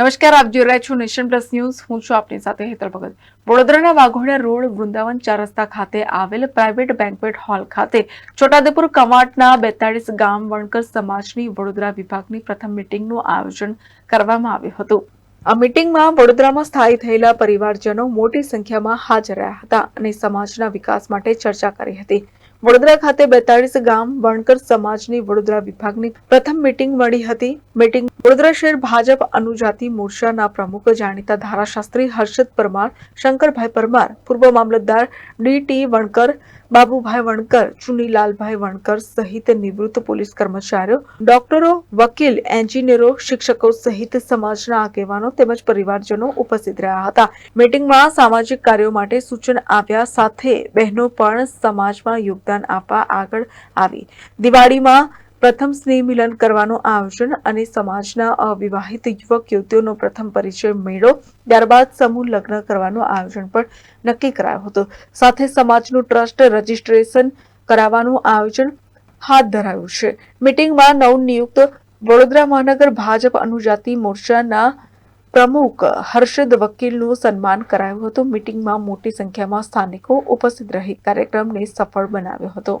નમસ્કાર, આપ જોઈ રહ્યા છો નેશન પ્લસ ન્યૂઝ. હું છું આપની સાથે હેતલ ભગત. વડોદરાના વાઘોડિયા રોડ, વૃંદાવન ચાર રસ્તા ખાતે આવેલ પ્રાઇવેટ બેન્ક્વેટ હોલ ખાતે છોટાદેપુર કમાટના બેતાળીસ ગામ વણકર સમાજની વડોદરા વિભાગની પ્રથમ મીટિંગનું આયોજન કરવામાં આવ્યું હતું. આ મીટિંગમાં વડોદરામાં સ્થાયી થયેલા પરિવારજનો મોટી સંખ્યામાં હાજર રહ્યા હતા અને સમાજના વિકાસ માટે ચર્ચા કરી હતી. વડોદરા ખાતે બેતાળીસ ગામ વણકર સમાજની વડોદરા વિભાગની પ્રથમ મીટિંગ મળી હતી. મીટિંગ વડોદરા શહેર ભાજપ અનુજાતિ મોરચાના પ્રમુખ જાણીતા ધારાશાસ્ત્રી હર્ષદ પરમાર, શંકરભાઈ પરમાર, પૂર્વ મામલતદાર ડી ટી વણકર બાબુભાઈ વણકર ચુનીલાલભાઈ વણકર સહિત નિવૃત્ત પોલીસ કર્મચારીઓ, ડોક્ટરો, વકીલ, એન્જિનિયરો, શિક્ષકો સહિત સમાજના આગેવાનો તેમજ પરિવારજનો ઉપસ્થિત રહ્યા હતા. મીટિંગમાં સામાજિક કાર્યો માટે સૂચન આવ્યા સાથે બહેનો પણ સમાજમાં યોગદાન આપવા આગળ આવી. દિવાળીમાં પ્રથમ સ્નેહ મિલન કરવાનું આયોજન અને સમાજના અવિવાહિત યુવક, યુવતીઓનો પ્રથમ પરિચય મેળો. ત્યારબાદ સમૂહ લગ્ન કરવાનું આયોજન પણ નક્કી કરાયું હતું. સાથે સમાજનું ટ્રસ્ટ રજીસ્ટ્રેશન કરાવવાનું આયોજન હાથ ધરાયું છે. મિટિંગમાં નવનિયુક્ત વડોદરા મહાનગર ભાજપ અનુજાતિ મોરચાના પ્રમુખ હર્ષદ વકીલનું સન્માન કરાયું હતું. મીટિંગમાં મોટી સંખ્યામાં સ્થાનિકો ઉપસ્થિત રહી કાર્યક્રમને સફળ બનાવ્યો હતો.